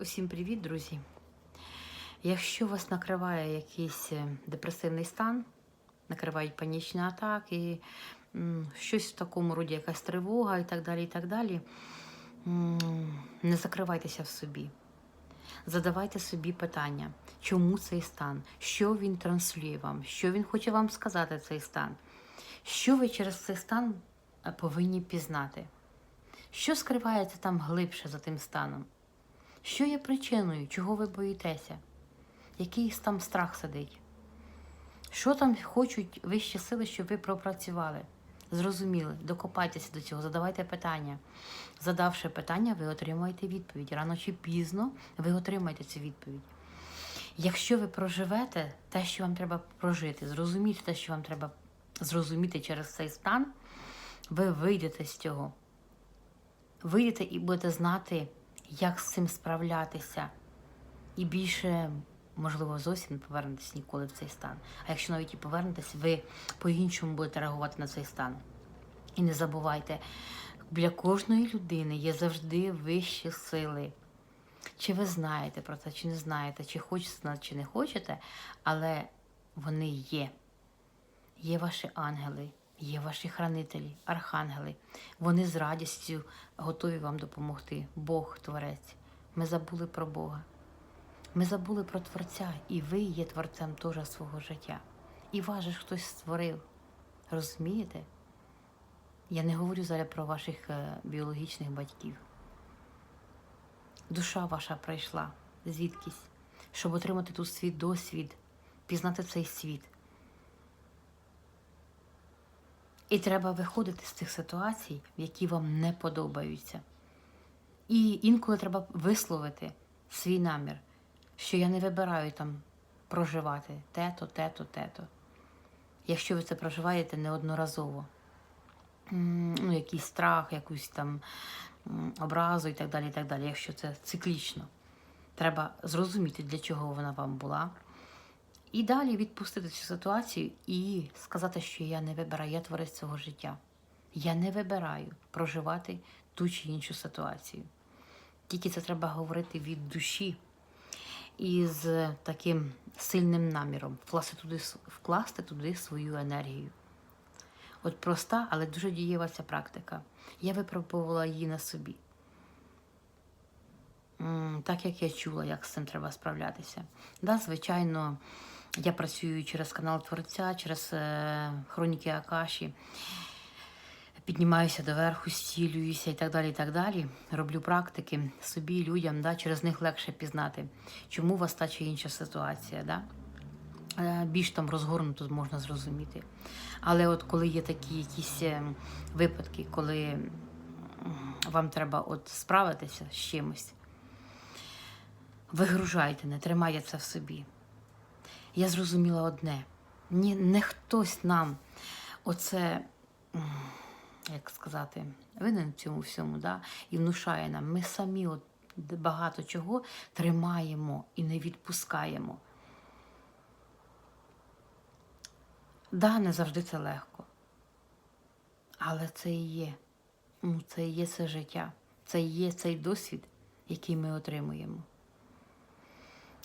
Усім привіт, друзі! Якщо вас накриває якийсь е, депресивний стан, накривають панічні атаки, щось в такому роді, якась тривога і так далі, і так далі, не закривайтеся в собі. Задавайте собі питання, чому цей стан, що він транслює вам, що він хоче вам сказати цей стан, що ви через цей стан е, повинні пізнати, що скривається там глибше за тим станом. Що є причиною, чого ви боїтеся? Який там страх сидить? Що там хочуть вищі сили, щоб ви пропрацювали? Зрозуміли, докопайтеся до цього, задавайте питання. Задавши питання, ви отримаєте відповідь. Рано чи пізно ви отримаєте цю відповідь. Якщо ви проживете те, що вам треба прожити, зрозуміти те, що вам треба зрозуміти через цей стан, ви вийдете з цього. Вийдете і будете знати, як з цим справлятися. І більше, можливо, зовсім не повернетесь ніколи в цей стан. А якщо навіть і повернетесь, ви по-іншому будете реагувати на цей стан. І не забувайте, біля кожної людини є завжди вищі сили. Чи ви знаєте про це, чи не знаєте, чи хочете знати, чи не хочете, але вони є. Є ваші ангели, є ваші хранителі, архангели. Вони з радістю готові вам допомогти. Бог, Творець. Ми забули про Бога. Ми забули про Творця, і ви є творцем теж свого життя. І вас же хтось створив. Розумієте? Я не говорю зараз про ваших е, біологічних батьків. Душа ваша прийшла звідкись, щоб отримати тут свій досвід, пізнати цей світ. І треба виходити з цих ситуацій, які вам не подобаються. І інколи треба висловити свій намір, що я не вибираю там проживати те-то, те-то, те-то. Якщо ви це проживаєте неодноразово, ну, якийсь страх, якусь там образу і так далі, і так далі, якщо це циклічно, треба зрозуміти, для чого вона вам була. І далі відпустити цю ситуацію і сказати, що я не вибираю, я творець цього життя. Я не вибираю проживати ту чи іншу ситуацію. Тільки це треба говорити від душі і з таким сильним наміром вкласти туди, вкласти туди свою енергію. От проста, але дуже дієва ця практика. Я випробувала її на собі. Так як я чула, як з цим треба справлятися. Да, звичайно, я працюю через канал Творця, через е, хроніки Акаші, піднімаюся доверху, зцілююся і так далі. і так далі. Роблю практики собі, людям, да, через них легше пізнати, чому у вас та чи інша ситуація. Да? Е, Більш там розгорнуто можна зрозуміти. Але от коли є такі якісь е, випадки, коли вам треба от справитися з чимось, вигружайте, не тримайте це в собі. Я зрозуміла одне: Ні, не хтось нам оце, як сказати, винен в цьому всьому, да? і внушає нам. Ми самі от багато чого тримаємо і не відпускаємо. Да, не завжди це легко. Але це і є. Ну, це і є це життя. Це і є цей досвід, який ми отримуємо.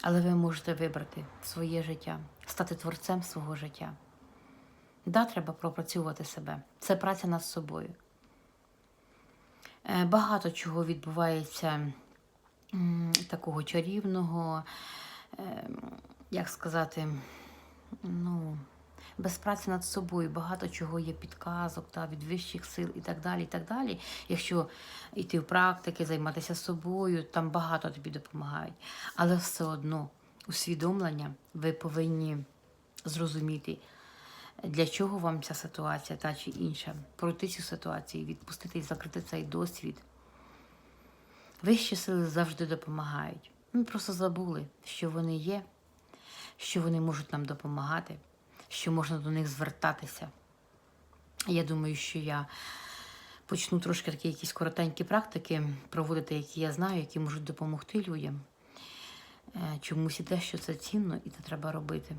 Але ви можете вибрати своє життя, стати творцем свого життя. Да, треба пропрацювати себе. Це праця над собою. Е, Багато чого відбувається такого чарівного, е, як сказати, без праці над собою багато чого є підказок та від вищих сил і так далі. і так далі. Якщо йти в практики, займатися собою, там багато тобі допомагають. Але все одно усвідомлення ви повинні зрозуміти, для чого вам ця ситуація та чи інша, пройти цю ситуацію, відпустити і закрити цей досвід. Вищі сили завжди допомагають. Ми просто забули, що вони є, що вони можуть нам допомагати, що можна до них звертатися. Я думаю, що я почну трошки такі якісь коротенькі практики проводити, які я знаю, які можуть допомогти людям. Е, Чомусь і те, що це цінно, і це треба робити.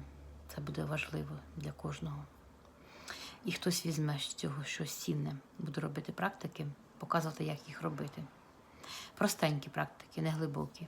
Це буде важливо для кожного. І хтось візьме з цього щось цінне, буде робити практики, показувати, як їх робити. Простенькі практики, не глибокі.